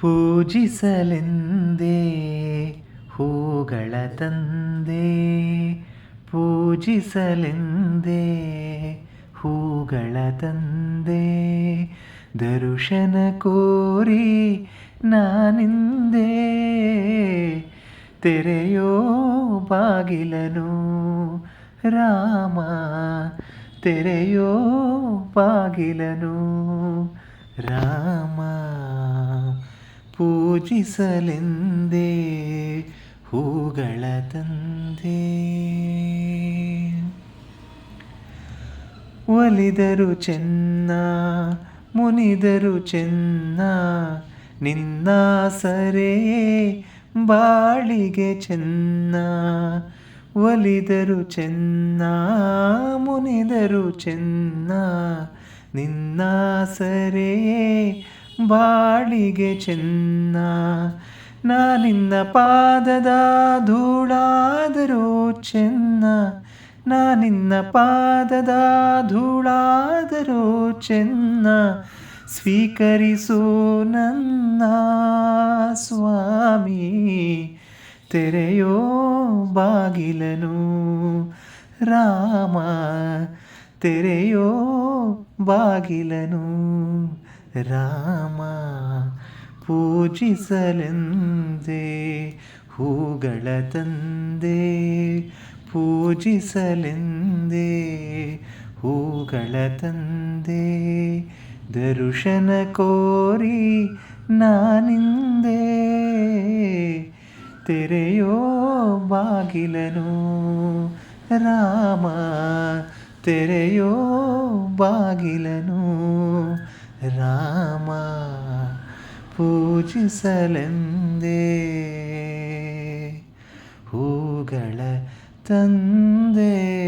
ಪೂಜಿಸಲೆಂದೇ, ಹೂಗಳ ತಂದೆ. ಪೂಜಿಸಲೆಂದೇ, ಹೂಗಳ ತಂದೆ. ದರುಶನ ಕೋರಿ ನಾನಿಂದೆ. ತೆರೆಯೋ ಬಾಗಿಲನು ರಾಮ. ತೆರೆಯೋ ಬಾಗಿಲನು ರಾಮ. ಪೂಜಿಸಲೆಂದೇ ಹೂಗಳ ತಂದೆ. ಒಲಿದರು ಚೆನ್ನ, ಮುನಿದರು ಚೆನ್ನ ನಿನ್ನ ಸರೇ ಬಾಳಿಗೆ ಚೆನ್ನ. ಒಲಿದರು ಚೆನ್ನ, ಮುನಿದರು ಚೆನ್ನ ನಿನ್ನ ಸರೇ ಬಾಳಿಗೆ ಚೆನ್ನ, ನಾನಿನ್ನ ಪಾದದ ಧೂಳಾದರೂ ಚೆನ್ನ, ನಾನಿನ್ನ ಪಾದದ ಧೂಳಾದರೂ ಚೆನ್ನ, ಸ್ವೀಕರಿಸು ನನ್ನ ಸ್ವಾಮಿ, ತೆರೆಯೋ ಬಾಗಿಲನು ರಾಮ, ತೆರೆಯೋ ಬಾಗಿಲನು ರಾಮ ಪೂಜಿಸಲೆಂದೇ, ಹೂಗಳ ತಂದೆ ಪೂಜಿಸಲೆಂದೇ, ಹೂಗಳ ತಂದೆ ದರುಶನ ಕೋರಿ ನಾನಿಂದೆ, ತೆರೆಯೋ ಬಾಗಿಲನು ರಾಮ, ತೆರೆಯೋ ಬಾಗಿಲನು ಪೂಜಿಸಲೆಂದೇ. ಹೂಗಳ ತಂದೆ.